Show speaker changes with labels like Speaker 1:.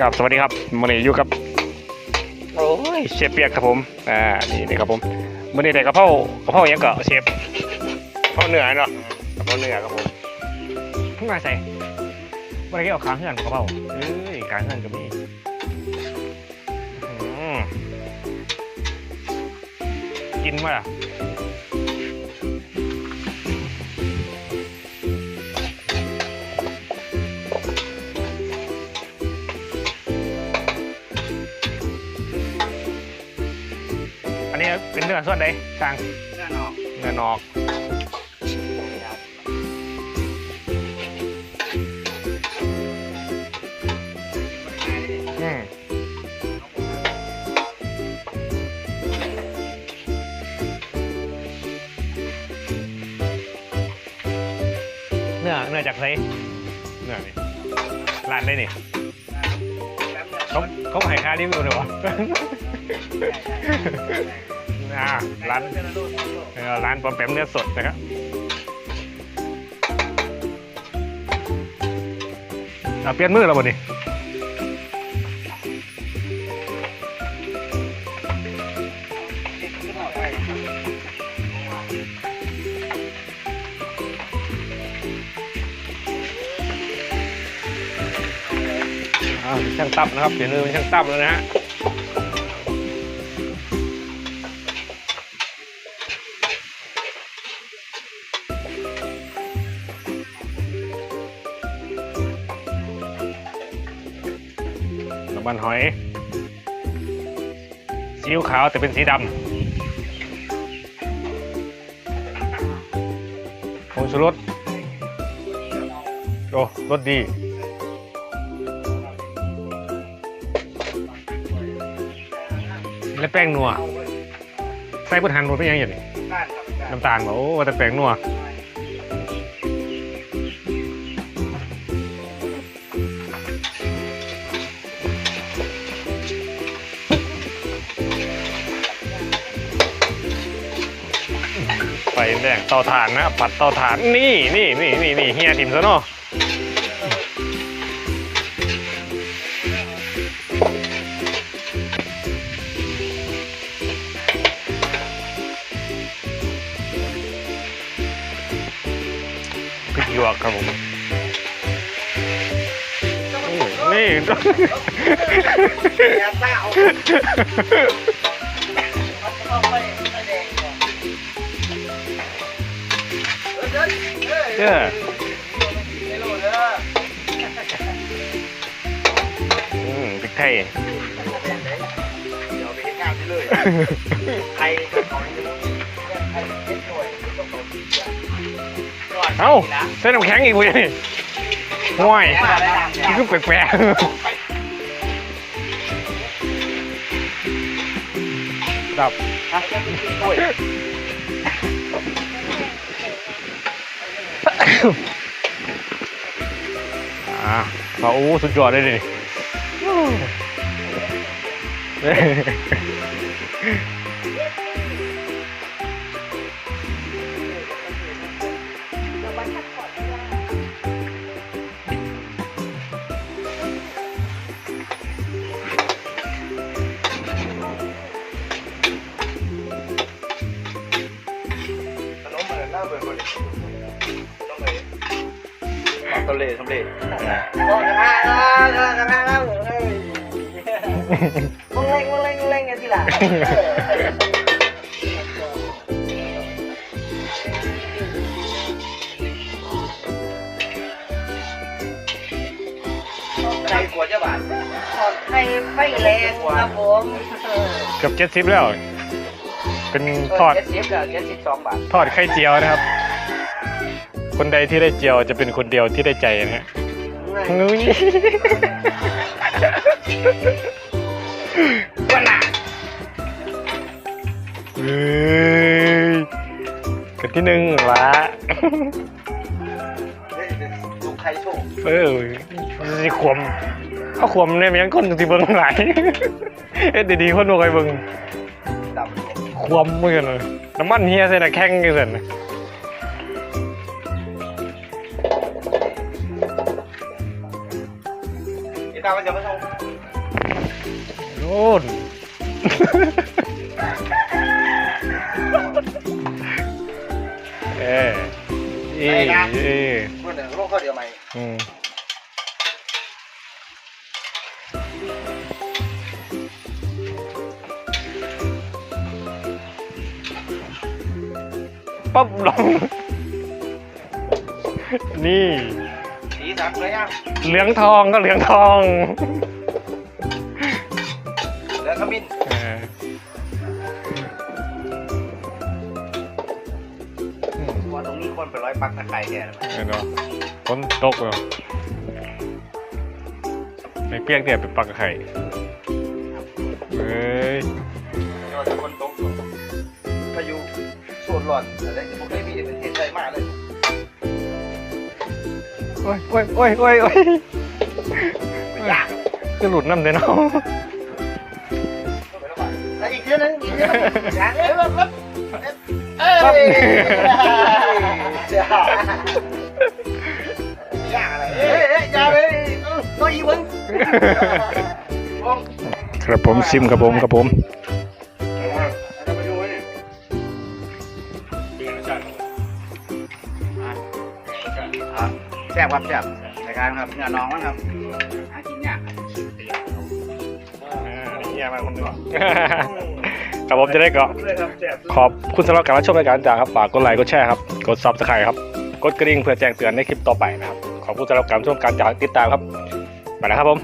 Speaker 1: ครับสวัสดีครับมื่อนี้อยู่กับโอ้ยเชฟเปียกครับผมอ่านี่นี่ครับผมมื่อนี้ได้กะเพรากะเพราหยังก็เชฟกะเพราเนื้อเนาะกะเพราเนื้อครับผมเพิ่งมาใส่มื่อกี้เอาค้างเฮือนกะเพราเอ้ยค้างเฮือนก็มีอื้อหือกินมาล่ะ นี้เป็นเนื้อส่วนใดช่าง
Speaker 2: แน่นอน
Speaker 1: เนื้อนอกอืมเนื้อเนื้อจากไสเนื้อนี่ร้านได้นี่เขาเขาให้ค่ารีวิวเลยวะ อ่าร้านเออร้านปอมแปมเนื้อสดนะครับเอาเปลี่ยนมือแล้วบ่นี่ช่างตับนะครับเปลี่ยนมือเป็นช่างตับแล้วนะฮะ น้ำมันหอยซีอิ๊วขาวแต่เป็นสีดำผงชูรสโอ้รสดีและแป้งนัว ใส่บนหันหมดเป็นยังไงนี่
Speaker 2: บ้านครับ
Speaker 1: น้ำตาลบอกโอ้ว่าแต่แป้งนัว แดงเตาถ่านนะปัดเตาถ่านนี่นี่นี่นี่นี่เฮียทิมซะเนาะพริกหยวกครับผมนี่
Speaker 2: อย่าเศร้าเข้าไป เด้อเออ
Speaker 1: เจ้า
Speaker 2: ไม่รู้เด้อ
Speaker 1: อืมพริกไทย
Speaker 2: เดี๋ยวไปเห็นงานที่เลยใครจะขอให้รู้ใครเจ็ดหน่วยต้องขอที่เดียวก่อน
Speaker 1: เอ้า
Speaker 2: นะ
Speaker 1: เส้นน้ำแข็งอีกเว้ยห่วย
Speaker 2: มาได้ดัง
Speaker 1: นี่คือแปลกๆดับ อ่ามาอู้สุดยอดเลยดิ
Speaker 2: ทำเล่ทำเล่โอ้กระทะกระทะกระทะแล้วเฮ้ยมึงเล่งมึงเล่งมึงเล่งกันทีหลังใครกลัวเจ้าบ้าน
Speaker 3: ขอไข่ไฟแรงครับผม
Speaker 1: เกือบเจ็ดสิบแล้ว เป็นทอด
Speaker 2: เจ็ดสิบกับเจ็ดสิบสองบาท
Speaker 1: ทอดไข่เจียวนะครับ คนใดที่ได้เจียวจะเป็นคนเดียวที่ได้ใจนะฮะงุ้ย
Speaker 2: วันน่ะ
Speaker 1: เฮ้ยกันที่หนึ่งละ
Speaker 2: ดูใครโชค
Speaker 1: เออสิขวมเอาขวมเนี่ยมันยังคนที่เบิ่งหลายเอ็ดดีๆคนบ่เคยเบิ่ง
Speaker 2: ดำ
Speaker 1: ขวมเหมือนกันเลยน้ำมันเฮียใส่น่ะแข็งจังซั่นน่ะ
Speaker 2: นี่ ตามันจะไม่ชง
Speaker 1: นเออเออเออ
Speaker 2: เมื่อหนึ่งโลกข้อเดียวไหม
Speaker 1: อืมปั๊บลง นี่
Speaker 2: สีสันสวยงาม
Speaker 1: เหลืองทองก็เหลืองทอง
Speaker 2: แล้วก็มิน
Speaker 1: เอออืม
Speaker 2: ว่าตรงนี้คนเป็นร้อยปักตะไคร้แค่นั้น
Speaker 1: เห็นเนาะฝนตกเลยไอ้เปียกเนี่ยเป็นปลากระไข่เฮ้ย
Speaker 2: ก็จะคนตกพายุโซนร้อนอะไรที่ผมได้มีเป็นเทศไทยมากเลย
Speaker 1: โอ้ยโอ้ยโอ้ยโอ้ยโอ้ย
Speaker 2: ไม่ยาก
Speaker 1: คือหลุดน้ำเด้เนาะ
Speaker 2: แล้วอีกเรื่องนึงอีกเรื่องนึงอย่างเอ้ยแบบแบบเอ้ยจ้ายากอะไรเอ้ยเอ้ยอย่าเลยตัวอีมึง
Speaker 1: ครับผมซิมครับผมครับผม
Speaker 2: แซ่บครับแซ่บรายการครับเนื้อน้องมันครับหากินยาก
Speaker 1: เนี่ยมาคนนึงครับผมจะได้ก็
Speaker 2: เลยครับแซ่บ
Speaker 1: ขอบคุณสำหรับการรับชมรายการจากครับฝากกดไลค์กดแชร์ครับกดซับสไครต์ครับกดกระดิ่งเพื่อแจ้งเตือนในคลิปต่อไปนะครับขอบคุณสำหรับการรับชมการจากติดตามครับไปนะครับผม